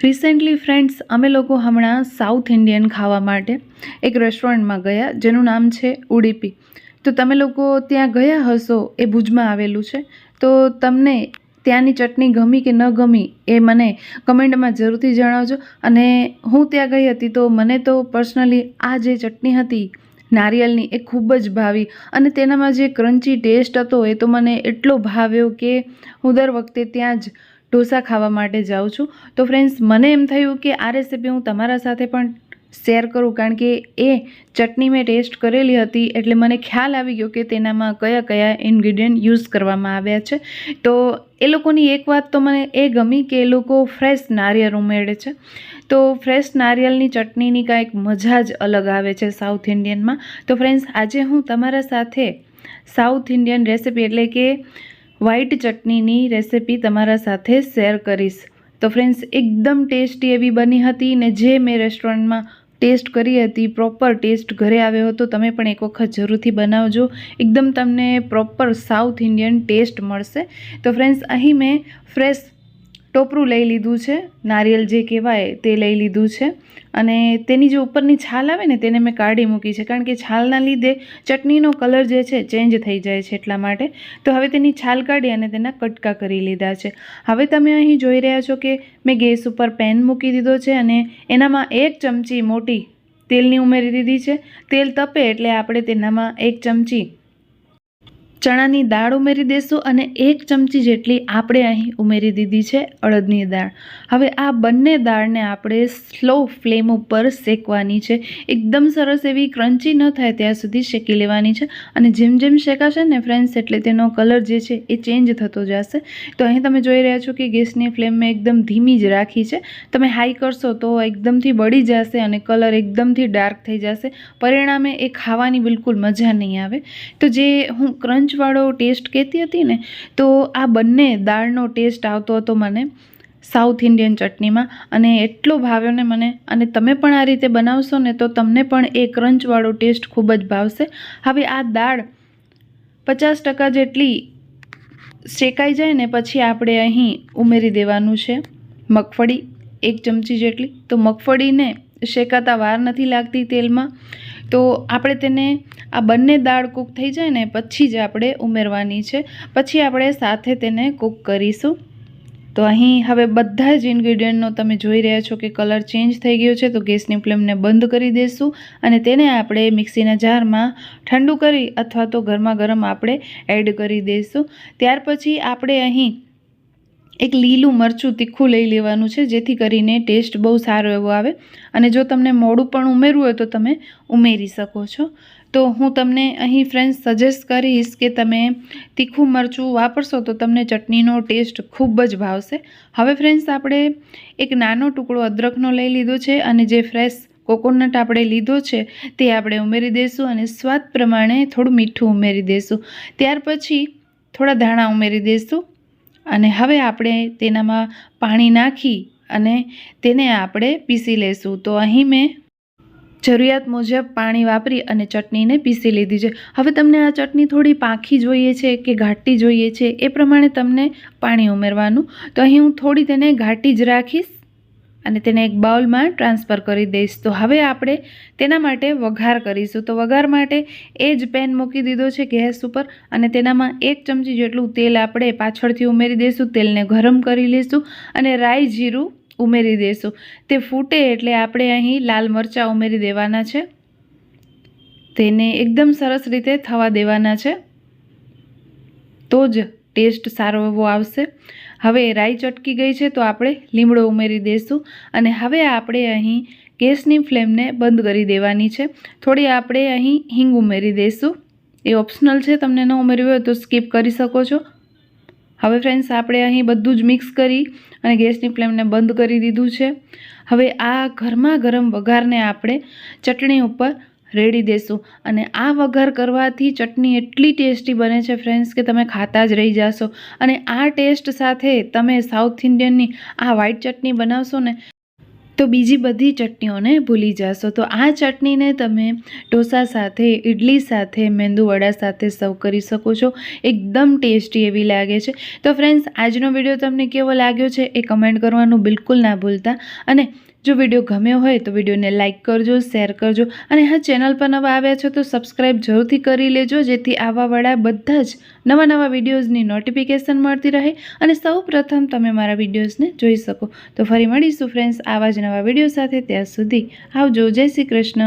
Recently friends અમે લોકો હમણાં સાઉથ ઇન્ડિયન ખાવા માટે એક રેસ્ટોરન્ટમાં ગયા, જેનું નામ છે ઉડીપી તો તમે લોકો ત્યાં ગયા હશો એ ભુજમાં આવેલું છે. તો તમને ત્યાંની ચટણી ગમી કે ન ગમી એ મને કમેન્ટમાં જરૂરથી જણાવજો. અને હું ત્યાં ગઈ હતી તો મને તો પર્સનલી આ જે ચટણી હતી, નારિયેલની, એ ખૂબ જ ભાવી. અને તેનામાં જે ક્રન્ચી ટેસ્ટ હતો એ તો મને એટલો ભાવ્યો કે હું દર વખતે ત્યાં જ ઢોસા ખાવા માટે જાઉં છું. તો ફ્રેન્ડ્સ મને એમ થયું કે આ રેસીપી હું તમારા સાથે પણ શેર કરું કારણ કે એ ચટણી મેં ટેસ્ટ કરેલી હતી એટલે મને ખ્યાલ આવી ગયો કે તેનામાં કયા કયા ઇન્ગ્રીડિયન્ટ યુઝ કરવામાં આવ્યા છે. તો એ લોકોની એક વાત તો મને એ ગમી કે એ લોકો ફ્રેશ નારિયેળ ઉમેરે છે. તો ફ્રેશ નારિયેળની ચટણીની કાંઈક મજા જ અલગ આવે છે સાઉથ ઇન્ડિયનમાં તો ફ્રેન્ડ્સ આજે હું તમારા સાથે સાઉથ ઇન્ડિયન રેસિપી એટલે કે વ્હાઈટ ચટણીની રેસિપી તમારા સાથે શેર કરીશ. તો ફ્રેન્ડ્સ એકદમ ટેસ્ટી એવી બની હતી ને જે મેં રેસ્ટોરન્ટમાં ટેસ્ટ કરી હતી પ્રોપર ટેસ્ટ ઘરે આવ્યો હતો, તમે પણ એક વખત જરૂરથી બનાવજો. એકદમ તમને પ્રોપર સાઉથ ઇન્ડિયન ટેસ્ટ મળશે. તો ફ્રેન્ડ્સ અહીં મેં ફ્રેશ ટોપરું લઈ લીધું છે, નારિયેલ જે કહેવાય તે લઈ લીધું છે અને તેની જે ઉપરની છાલ આવે ને તેને મેં કાઢી મૂકી છે કારણ કે છાલના લીધે ચટણીનો કલર જે છે ચેન્જ થઈ જાય છે એટલા માટે. તો હવે તેની છાલ કાઢી અને તેના કટકા કરી લીધા છે. હવે તમે અહીં જોઈ રહ્યા છો કે મેં ગેસ ઉપર પેન મૂકી દીધો છે અને એનામાં એક ચમચી મોટી તેલની ઉમેરી દીધી છે. તેલ તપે એટલે આપણે તેનામાં એક ચમચી ચણાની દાળ ઉમેરી દઈશું અને એક ચમચી જેટલી આપણે અહીં ઉમેરી દીધી છે અડદની દાળ. હવે આ બંને દાળને આપણે સ્લો ફ્લેમ ઉપર શેકવાની છે. એકદમ સરસ એવી ક્રન્ચી ન થાય ત્યાં સુધી શેકી લેવાની છે અને જેમ જેમ શેકાશે ને ફ્રેન્ડ્સ, એટલે તેનો કલર જે છે એ ચેન્જ થતો જશે. તો અહીં તમે જોઈ રહ્યા છો કે ગેસની ફ્લેમ મેં એકદમ ધીમી જ રાખી છે. તમે હાઈ કરશો તો એકદમથી બળી જશે અને કલર એકદમથી ડાર્ક થઈ જશે. પરિણામે એ ખાવાની બિલકુલ મજા નહીં આવે. તો જે હું ક્રંચ વાળો ટેસ્ટ કહેતી હતી ને, તો આ બંને દાળનો ટેસ્ટ આવતો હતો મને સાઉથ ઇન્ડિયન ચટણીમાં. અને એટલો ભાવ્યો ને મને, અને તમે પણ આ રીતે બનાવશો ને, તો તમને પણ એ ક્રંચવાળો ટેસ્ટ ખૂબ જ ભાવશે. હવે આ દાળ પચાસ ટકા જેટલી શેકાઈ જાય ને, પછી આપણે અહીં ઉમેરી દેવાનું છે મગફળી એક ચમચી જેટલી. તો મગફળીને શેકાતા વાર નથી લાગતી તેલમાં. તો આપણે તેને આ બંને દાળ કૂક થઈ જાય ને પછી જ આપણે ઉમેરવાની છે. પછી આપણે સાથે તેને કૂક કરીશું. તો અહીં હવે બધા જ ઇન્ગ્રીડિયન્ટનો તમે જોઈ રહ્યા છો કે કલર ચેન્જ થઈ ગયો છે, તો ગેસની ફ્લેમને બંધ કરી દઈશું અને તેને આપણે મિક્સીના જારમાં ઠંડુ કરી અથવા તો ગરમા ગરમ આપણે એડ કરી દઈશું ત્યાર પછી આપણે અહીં એક લીલું મરચું તીખું લઈ લેવાનું છે, જેથી કરીને ટેસ્ટ બહુ સારો એવો આવે. અને જો તમને મોડું પણ ઉમેરવું હોય તો તમે ઉમેરી શકો છો. તો હું તમને અહીં ફ્રેન્ડ્સ સજેસ્ટ કરીશ કે તમે તીખું મરચું વાપરશો તો તમને ચટણીનો ટેસ્ટ ખૂબ જ ભાવશે. હવે ફ્રેન્ડ્સ આપણે એક નાનો ટુકડો અદરકનો લઈ લીધો છે અને જે ફ્રેશ કોકોનટ આપણે લીધો છે તે આપણે ઉમેરી દઈશું અને સ્વાદ પ્રમાણે થોડું મીઠું ઉમેરી દઈશું. ત્યાર પછી થોડા ધાણા ઉમેરી દઈશું. અને હવે આપણે તેનામાં પાણી નાખી અને તેને આપણે પીસી લઈશું તો અહીં મેં જરૂરિયાત મુજબ પાણી વાપરી અને ચટણીને પીસી લીધી છે. હવે તમને આ ચટણી થોડી પાંખી જોઈએ છે કે ઘાટી જોઈએ છે એ પ્રમાણે તમને પાણી ઉમેરવાનું. તો અહીં હું થોડી તેને ઘાટી જ રાખીશ. અને તેને એક બાઉલમાં ટ્રાન્સફર કરી દઈશ. તો હવે આપણે તેના માટે વઘાર કરીશું. તો વઘાર માટે એ જ પેન મૂકી દીધો છે ગેસ ઉપર અને તેનામાં એક ચમચી જેટલું તેલ આપણે પાછળથી ઉમેરી દઈશું. તેલને ગરમ કરી લઈશું અને રાઈ જીરું ઉમેરી દઈશું. તે ફૂટે એટલે આપણે અહીં લાલ મરચાં ઉમેરી દેવાના છે. તેને એકદમ સરસ રીતે થવા દેવાના છે. તો જ ટેસ્ટ સારો એવો આવશે. હવે રાઈ ચટકી ગઈ છે તો આપણે લીમડો ઉમેરી દઈશું અને હવે આપણે અહીં ગેસની ફ્લેમને બંધ કરી દેવાની છે. થોડી આપણે અહીં હિંગ ઉમેરી દઈશું એ ઓપ્શનલ છે, તમને ન ઉમેર્યું હોય તો સ્કીપ કરી શકો છો. હવે ફ્રેન્ડ્સ, આપણે અહીં બધું જ મિક્સ કરી અને ગેસની ફ્લેમને બંધ કરી દીધું છે. હવે આ ગરમા ગરમ વઘારને આપણે ચટણી ઉપર રેડી દેશું. અને આ વઘાર કરવાથી ચટણી એટલી ટેસ્ટી બને છે ફ્રેન્ડ્સ કે તમે ખાતા જ રહી જશો. અને આ ટેસ્ટ સાથે તમે સાઉથ ઇન્ડિયનની આ વ્હાઈટ ચટણી બનાવશો ને તો બીજી બધી ચટણીઓને ભૂલી જશો. તો આ ચટણીને તમે ઢોસા સાથે ઇડલી સાથે મેંદુવડા સાથે સર્વ કરી શકો છો. એકદમ ટેસ્ટી એવી લાગે છે. તો ફ્રેન્ડ્સ, આજનો વીડિયો તમને કેવો લાગ્યો છે એ કમેન્ટ કરવાનું બિલકુલ ના ભૂલતા. અને જો વીડિયો ગમ્યો હોય તો વિડીયોને લાઇક કરજો, શેર કરજો. અને હા, ચેનલ પર નવા આવ્યા છો તો સબસ્ક્રાઈબ જરૂરથી કરી લેજો, જેથી આવા વડા બધા જ નવા નવા વિડીયોઝની નોટિફિકેશન મળતી રહે અને સૌ પ્રથમ તમે મારા વિડીયોઝને જોઈ શકો. તો ફરી મળીશું ફ્રેન્ડ્સ આવા જ નવા વીડિયો સાથે ત્યાં સુધી આવજો. જય શ્રી કૃષ્ણ.